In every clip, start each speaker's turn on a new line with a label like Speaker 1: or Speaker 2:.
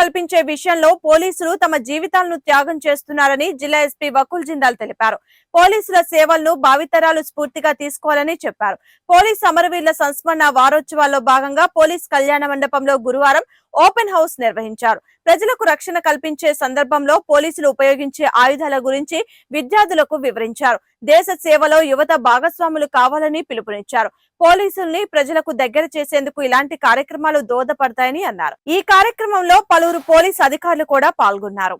Speaker 1: కల్పించే విషయంలో పోలీసులు తమ జీవితాలను త్యాగం చేస్తున్నారని జిల్లా ఎస్పీ వకుల్ జిందాల్ తెలిపారు. పోలీసుల సేవలను భావితరాలు స్ఫూర్తిగా తీసుకోవాలని చెప్పారు. పోలీస్ అమరవీరుల సంస్మరణ వారోత్సవాల్లో భాగంగా పోలీస్ కళ్యాణ మండపంలో గురువారం ఓపెన్ హౌస్ నిర్వహించారు. ప్రజలకు రక్షణ కల్పించే సందర్భంలో పోలీసులు ఉపయోగించే ఆయుధాల గురించి విద్యార్థులకు వివరించారు. దేశ సేవలో యువత భాగస్వాములు కావాలని పిలుపునిచ్చారు. పోలీసుల్ని ప్రజలకు దగ్గర చేసేందుకు ఇలాంటి కార్యక్రమాలు దోహదపడతాయని అన్నారు. ఈ కార్యక్రమంలో పలువురు పోలీస్ అధికారులు కూడా పాల్గొన్నారు.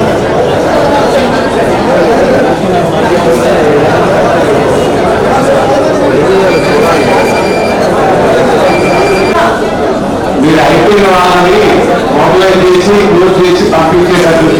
Speaker 2: మీరు అయిపోయిన వాళ్ళని
Speaker 3: Grazie.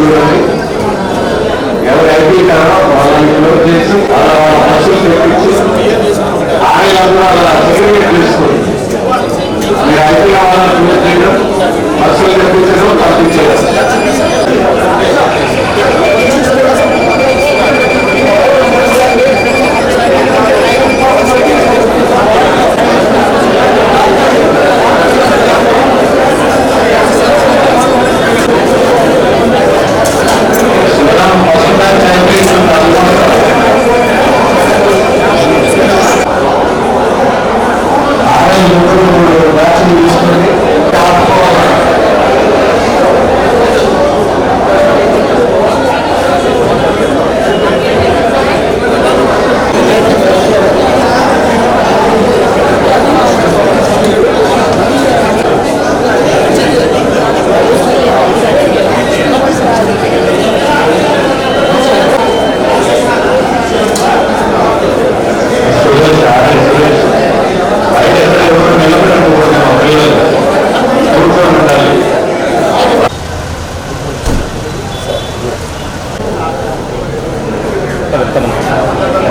Speaker 3: จ能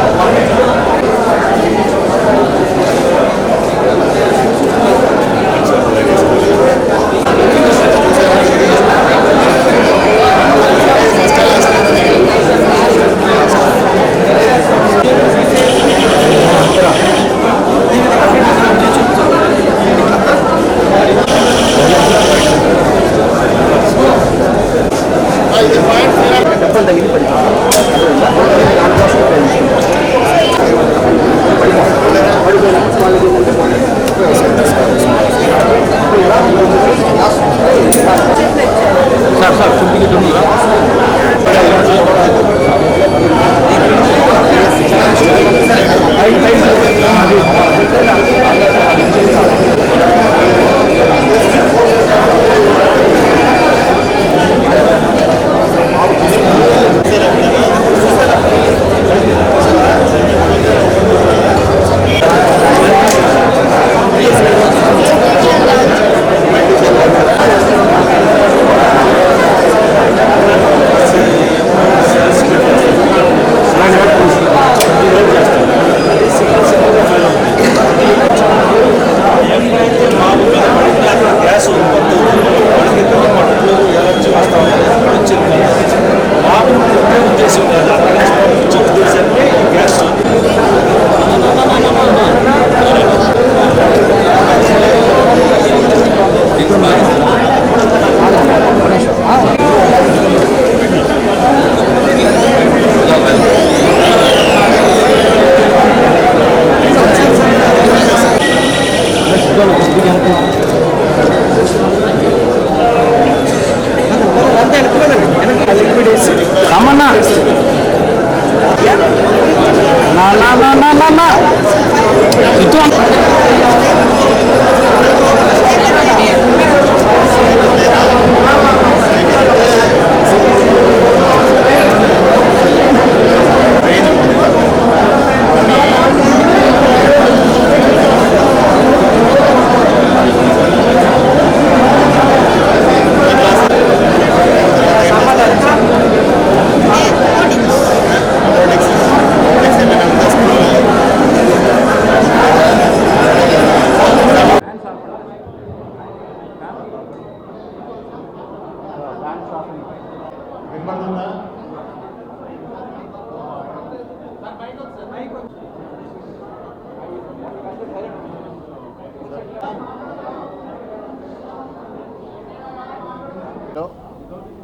Speaker 3: 啊，妈，妈，妈，妈，妈。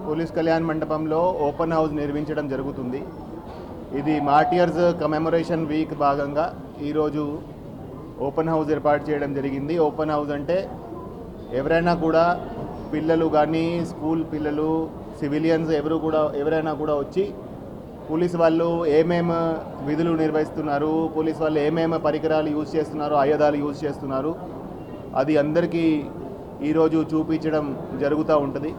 Speaker 4: పోలీస్ కళ్యాణ్ మండపంలో ఓపెన్ హౌస్ నిర్మించడం జరుగుతుంది. ఇది మార్టియర్స్ కమెమొరేషన్ వీక్ భాగంగా ఈరోజు ఓపెన్ హౌస్ ఏర్పాటు చేయడం జరిగింది. ఓపెన్ హౌస్ అంటే ఎవరైనా కూడా పిల్లలు కానీ స్కూల్ పిల్లలు సివిలియన్స్ ఎవరు కూడా ఎవరైనా కూడా వచ్చి పోలీస్ వాళ్ళు ఏమేమి విధులు నిర్వహిస్తున్నారు పోలీస్ వాళ్ళు ఏమేమి పరికరాలు యూజ్ చేస్తున్నారు ఆయుధాలు యూజ్ చేస్తున్నారు అది అందరికీ ఈరోజు చూపించడం జరుగుతూ ఉంటుంది.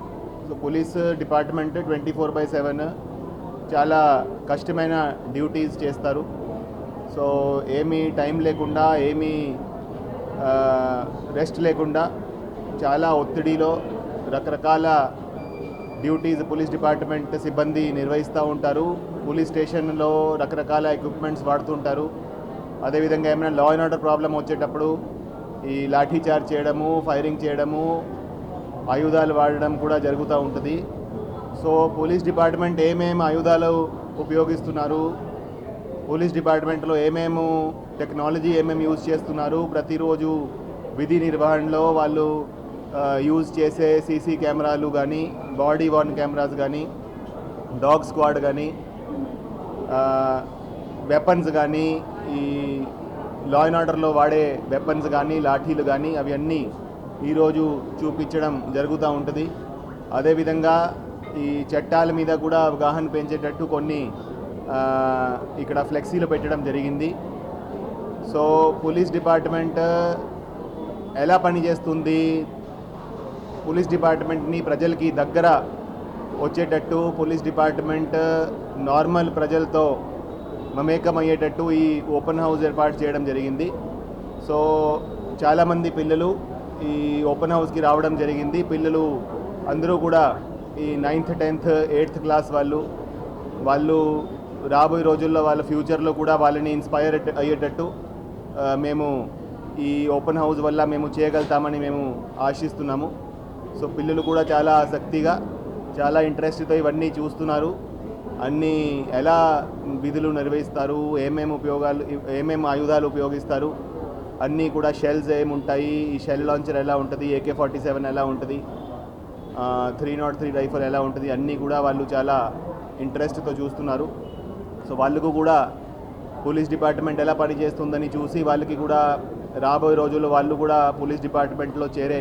Speaker 4: So police department twenty four by seven చాలా కష్టమైన డ్యూటీస్ చేస్తారు. సో ఏమీ టైం లేకుండా ఏమీ రెస్ట్ లేకుండా చాలా ఒత్తిడిలో రకరకాల డ్యూటీస్ పోలీస్ డిపార్ట్మెంట్ సిబ్బంది నిర్వహిస్తూ ఉంటారు. పోలీస్ స్టేషన్లో రకరకాల ఎక్విప్మెంట్స్ వాడుతుంటారు. అదేవిధంగా ఏమైనా లా అండ్ ఆర్డర్ ప్రాబ్లం వచ్చేటప్పుడు ఈ లాఠీ చార్జ్ చేయడము ఫైరింగ్ చేయడము ఆయుధాలు వాడడం కూడా జరుగుతూ ఉంటుంది. సో పోలీస్ డిపార్ట్మెంట్ ఏమేమి ఆయుధాలు ఉపయోగిస్తున్నారు? పోలీస్ డిపార్ట్మెంట్లో ఏమేమి టెక్నాలజీ ఏమేమి యూజ్ చేస్తున్నారు? ప్రతిరోజు విధి నిర్వహణలో వాళ్ళు యూజ్ చేసే సీసీ కెమెరాలు కానీ బాడీ వార్న్ కెమెరాస్ కానీ డాగ్ స్క్వాడ్ కానీ వెపన్స్ కానీ ఈ లా అండ్ ఆర్డర్లో వాడే వెపన్స్ కానీ లాఠీలు కానీ అవన్నీ ఈరోజు చూపించడం జరుగుతూ ఉంటుంది. అదేవిధంగా ఈ చట్టాల మీద కూడా అవగాహన పెంచేటట్టు కొన్ని ఇక్కడ ఫ్లెక్సీలు పెట్టడం జరిగింది. సో పోలీస్ డిపార్ట్మెంట్ ఎలా పనిచేస్తుంది? పోలీస్ డిపార్ట్మెంట్ని ప్రజలకి దగ్గర వచ్చేటట్టు పోలీస్ డిపార్ట్మెంట్ నార్మల్ ప్రజలతో మమేకమయ్యేటట్టు ఈ ఓపెన్ హౌస్ ఏర్పాటు చేయడం జరిగింది. సో చాలామంది పిల్లలు ఈ ఓపెన్ హౌస్కి రావడం జరిగింది. పిల్లలు అందరూ కూడా ఈ నైన్త్ టెన్త్ ఎయిత్ క్లాస్ వాళ్ళు వాళ్ళు రాబోయే రోజుల్లో వాళ్ళ ఫ్యూచర్లో కూడా వాళ్ళని ఇన్స్పైర్ అయ్యేటట్టు మేము ఈ ఓపెన్ హౌస్ వల్ల మేము చేయగలుగుతామని మేము ఆశిస్తున్నాము. సో పిల్లలు కూడా చాలా ఆసక్తిగా చాలా ఇంట్రెస్ట్తో ఇవన్నీ చూస్తున్నారు. అన్నీ ఎలా విధులు నిర్వహిస్తారు ఏమేమి ఉపయోగాలు ఏమేమి ఆయుధాలు ఉపయోగిస్తారు అన్నీ కూడా షెల్స్ ఏముంటాయి ఈ షెల్ లాంచర్ ఎలా ఉంటుంది ఏకే ఫార్టీ సెవెన్ ఎలా ఉంటుంది త్రీ నాట్ త్రీ రైఫల్ ఎలా ఉంటుంది అన్నీ కూడా వాళ్ళు చాలా ఇంట్రెస్ట్తో చూస్తున్నారు. సో వాళ్ళకు కూడా పోలీస్ డిపార్ట్మెంట్ ఎలా పనిచేస్తుందని చూసి వాళ్ళకి కూడా రాబోయే రోజుల్లో వాళ్ళు కూడా పోలీస్ డిపార్ట్మెంట్లో చేరే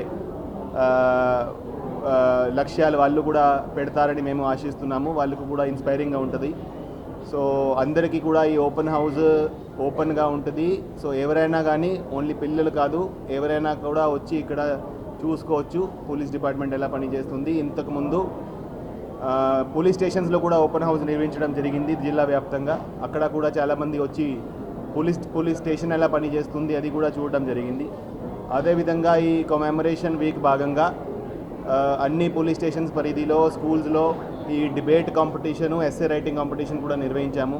Speaker 4: లక్ష్యాలు వాళ్ళు కూడా పెడతారని మేము ఆశిస్తున్నాము. వాళ్ళకు కూడా ఇన్స్పైరింగ్గా ఉంటుంది. సో అందరికీ కూడా ఈ ఓపెన్ హౌస్ ఓపెన్గా ఉంటుంది. సో ఎవరైనా కానీ ఓన్లీ పిల్లలు కాదు ఎవరైనా కూడా వచ్చి ఇక్కడ చూసుకోవచ్చు. పోలీస్ డిపార్ట్మెంట్ ఎలా పనిచేస్తుంది. ఇంతకుముందు పోలీస్ స్టేషన్స్లో కూడా ఓపెన్ హౌస్ నిర్మించడం జరిగింది జిల్లా వ్యాప్తంగా. అక్కడ కూడా చాలామంది వచ్చి పోలీస్ పోలీస్ స్టేషన్ ఎలా పనిచేస్తుంది అది కూడా చూడడం జరిగింది. అదేవిధంగా ఈ కొమెమరేషన్ వీక్ భాగంగా అన్ని పోలీస్ స్టేషన్స్ పరిధిలో స్కూల్స్లో ఈ debate competition essay writing competition కూడా నిర్వహించాము.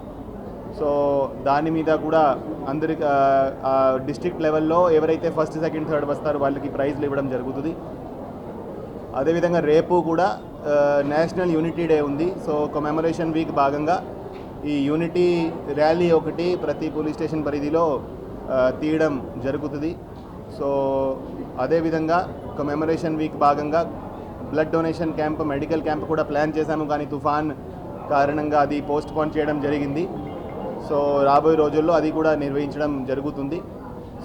Speaker 4: సో దాని మీద కూడా అందరి డిస్ట్రిక్ట్ లెవెల్లో ఎవరైతే ఫస్ట్ సెకండ్ థర్డ్ వస్తారో వాళ్ళకి ప్రైజ్లు ఇవ్వడం జరుగుతుంది. అదేవిధంగా రేపు కూడా నేషనల్ యూనిటీ డే ఉంది. సో కొమెమరేషన్ వీక్ భాగంగా ఈ యూనిటీ ర్యాలీ ఒకటి ప్రతి పోలీస్ స్టేషన్ పరిధిలో తీయడం జరుగుతుంది. సో అదేవిధంగా కొమెమరేషన్ వీక్ భాగంగా blood donation camp medical camp కూడా ప్లాన్ చేశాము కానీ తుఫాన్ కారణంగా అది పోస్ట్ పోన్ చేయడం జరిగింది. సో రాబోయే రోజుల్లో అది కూడా నిర్వహించడం జరుగుతుంది.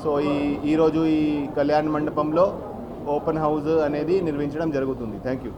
Speaker 4: సో ఈ ఈరోజు ఈ కళ్యాణ మండపంలో ఓపెన్ హౌస్ అనేది నిర్వహించడం జరుగుతుంది. Thank you